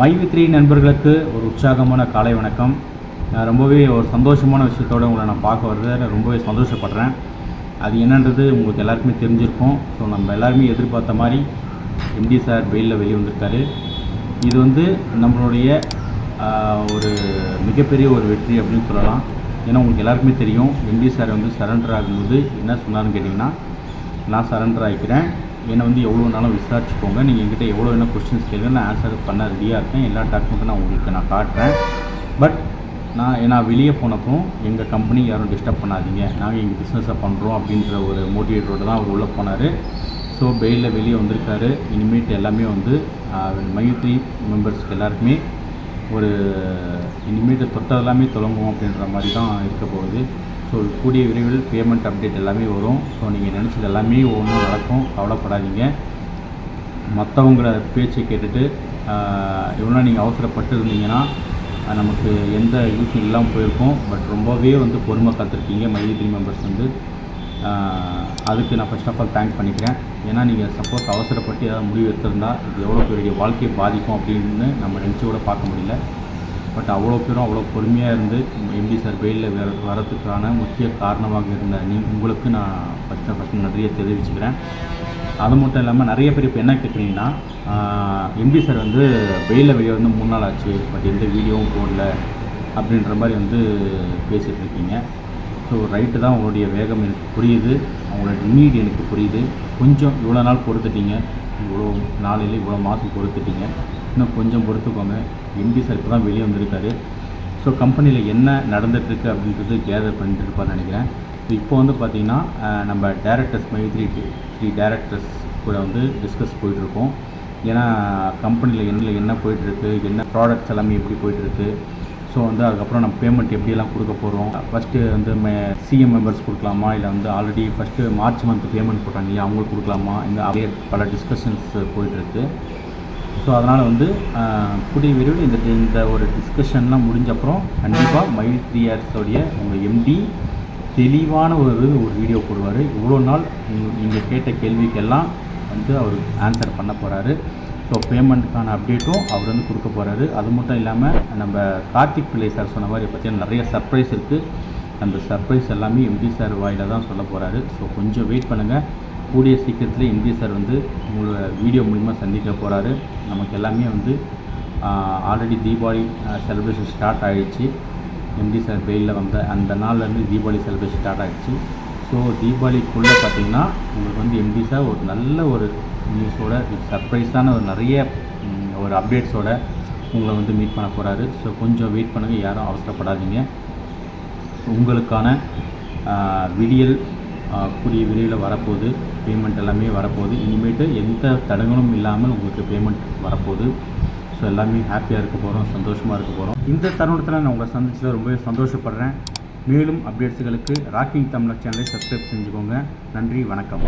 மைவி த்ரீ நண்பர்களுக்கு ஒரு உற்சாகமான காலை வணக்கம். நான் ரொம்பவே ஒரு சந்தோஷமான விஷயத்தோடு உங்களை நான் பார்க்க வரது நான் ரொம்பவே சந்தோஷப்படுறேன். அது என்னன்றது உங்களுக்கு எல்லாருக்குமே தெரிஞ்சிருக்கும். ஸோ நம்ம எல்லாருமே எதிர்பார்த்த மாதிரி எம்டி சார் வெயிலில் வெளியே வந்திருக்காரு. இது வந்து நம்மளுடைய ஒரு மிகப்பெரிய ஒரு வெற்றி அப்படின்னு சொல்லலாம். ஏன்னா உங்களுக்கு எல்லாருக்குமே தெரியும். எம்டி சார் வந்து சரண்டர் ஆகும்போது என்ன சொன்னார்னு கேட்டிங்கன்னா நான் சரண்டர் ஆகிக்கிறேன் என்னை வந்து எவ்வளோ நாளும் விசாரிச்சுக்கோங்க. நீங்கள் எங்கிட்ட எவ்வளோ என்ன கொஸ்டின்ஸ் கேளுங்க. நான் ஆன்சர் பண்ண ரெடியாக இருக்கேன் எல்லா டாக்குமெண்ட்டும் நான் உங்களுக்கு நான் காட்டுறேன். பட் நான் நான் வெளியே போனப்போ எங்கள் கம்பெனி யாரும் டிஸ்டர்ப் பண்ணாதீங்க. நாங்கள் எங்கள் பிஸ்னஸை பண்ணுறோம் அப்படின்ற ஒரு மோட்டிவேட்டரோடு தான் அவர் உள்ளே போனார். ஸோ பெயிலில் வெளியே வந்திருக்காரு. இனிமேட் எல்லாமே வந்து மைத்ரி மெம்பர்ஸ்க்கு எல்லாருக்குமே ஒரு இனிமேட்டு தொட்டதெல்லாமே தொடங்குவோம் அப்படின்ற மாதிரி தான் இருக்க போகுது. ஸோ கூடிய விரைவில் பேமெண்ட் அப்டேட் எல்லாமே வரும். ஸோ நீங்கள் நினச்சது எல்லாமே ஒன்றும் நடக்கும். கவலைப்படாதீங்க. மற்றவங்கள பேச்சை கேட்டுட்டு இவ்வளோ நீங்கள் அவசரப்பட்டு இருந்தீங்கன்னா நமக்கு எந்த யூஸும் இல்லாமல் போயிருக்கும். பட் ரொம்பவே வந்து பொறுமை காத்திருக்கீங்க மைத்ரி மெம்பர்ஸ் வந்து. அதுக்கு நான் ஃபர்ஸ்ட் ஆஃப் ஆல் தேங்க் பண்ணிக்கிறேன். ஏன்னா நீங்கள் சப்போஸ் அவசரப்பட்டு ஏதாவது முடிவு எடுத்திருந்தால் இது எவ்வளோ பெரிய வாழ்க்கையை பாதிக்கும் அப்படின்னு நம்ம நினச்சி கூட பார்க்க முடியல. பட் அவ்வளோ பேரும் அவ்வளோ பொறுமையாக இருந்து எம்டி சார் வெயிலில் வர வரதுக்கான முக்கிய காரணமாக இருந்த நீ உங்களுக்கு நான் ஃபஸ்ட்டு ஃபஸ்ட்டு நிறைய தெரிவிச்சுக்கிறேன். அது மட்டும் இல்லாமல் நிறைய பேர் இப்போ என்ன கேட்குறீங்கன்னா எம்டி சார் வந்து வெயிலில் வெளியே வந்து மூணு நாள் ஆச்சு பட் எந்த வீடியோவும் போடல அப்படின்ற மாதிரி வந்து பேசிகிட்டு இருக்கீங்க. ஸோ ரைட்டு தான் உங்களுடைய வேகம் எனக்கு புரியுது. அவங்களோட நீட் எனக்கு புரியுது. கொஞ்சம் இவ்வளோ நாள் பொறுத்துட்டீங்க இவ்வளோ நாளையில் இவ்வளோ மாதம் பொறுத்துட்டீங்க. இன்னும் கொஞ்சம் பொறுத்துக்கோங்க. எம்டி சார் இப்போ தான் வெளியே வந்திருக்காரு. ஸோ கம்பெனியில் என்ன நடந்துகிட்ருக்கு அப்படின்றது கேதர் பண்ணிட்டு நினைக்கிறேன். ஸோ இப்போ வந்து பார்த்திங்கன்னா நம்ம டேரக்டர்ஸ் மைத்ரி த்ரீ டேரக்டர்ஸ் கூட வந்து டிஸ்கஸ் போயிட்டுருக்கோம். ஏன்னா கம்பெனியில் என்ன என்ன போயிட்டுருக்கு என்ன ப்ராடக்ட்ஸ் எல்லாமே எப்படி போயிட்டுருக்கு ஸோ வந்து அதுக்கப்புறம் நம்ம பேமெண்ட் எப்படியெல்லாம் கொடுக்க போகிறோம் ஃபஸ்ட்டு வந்து மே சிஎம் மெம்பர்ஸ் கொடுக்கலாமா? இல்லை வந்து already first March month payment போட்டாங்க இல்லையா? அவங்களுக்கு கொடுக்கலாமா? இந்த அப்படியே பல டிஸ்கஷன்ஸ் போயிட்டுருக்கு ஸோ அதனால் வந்து கூடிய விரைவில் இந்த இந்த ஒரு டிஸ்கஷன்லாம் முடிஞ்ச அப்புறம் கண்டிப்பாக மைல் த்ரீ இயர்ஸோடைய உங்கள் எம்டி தெளிவான ஒரு ஒரு வீடியோ போடுவார். இவ்வளோ நாள் நீங்கள் கேட்ட கேள்விக்கெல்லாம் வந்து அவர் ஆன்சர் பண்ண போகிறாரு ஸோ பேமெண்ட்டுக்கான அப்டேட்டும் அவர் வந்து கொடுக்க போகிறாரு அது மட்டும் இல்லாமல் நம்ம கார்த்திக் பிள்ளை சார் சொன்ன மாதிரி பார்த்தீங்கன்னா நிறைய சர்ப்ரைஸ் இருக்குது அந்த சர்ப்ரைஸ் எல்லாமே எம்டி சார் வாயில தான் சொல்ல போகிறாரு ஸோ கொஞ்சம் வெயிட் பண்ணுங்கள் கூடிய சீக்கிரத்தில் எம்டி சார் வந்து உங்களோட வீடியோ மூலிமா சந்திக்க போகிறாரு நமக்கு எல்லாமே வந்து ஆல்ரெடி தீபாவளி செலிப்ரேஷன் ஸ்டார்ட் ஆகிடுச்சு எம்டி சார் வெயிலில் வந்த அந்த நாள்லேருந்து தீபாவளி செலிப்ரேஷன் ஸ்டார்ட் ஆகிடுச்சு ஸோ தீபாவளிக்குள்ளே பார்த்தீங்கன்னா உங்களுக்கு வந்து எம்பிஸாக ஒரு நல்ல ஒரு நியூஸோட சர்ப்ரைஸான ஒரு நிறைய ஒரு அப்டேட்ஸோட உங்களை வந்து மீட் பண்ண போகிறாரு ஸோ கொஞ்சம் வெயிட் பண்ணுங்கள் யாரும் அவசரப்படாதீங்க. உங்களுக்கான விடியல் கூடிய விரைவில் வரப்போகுது. பேமெண்ட் எல்லாமே வரப்போகுது. இனிமேட்டு எந்த தடங்களும் இல்லாமல் உங்களுக்கு பேமெண்ட் வரப்போகுது. ஸோ எல்லாமே ஹாப்பியாக இருக்க போகிறோம் சந்தோஷமாக இருக்க போகிறோம் இந்த தருணத்தில் நான் உங்களை சந்திச்சதில் ரொம்பவே சந்தோஷப்படுறேன். மேலும் அப்டேட்ஸுகளுக்கு ராக்கிங் தமிழர் சேனலை சப்ஸ்கிரைப் செஞ்சுக்கோங்க. நன்றி வணக்கம்.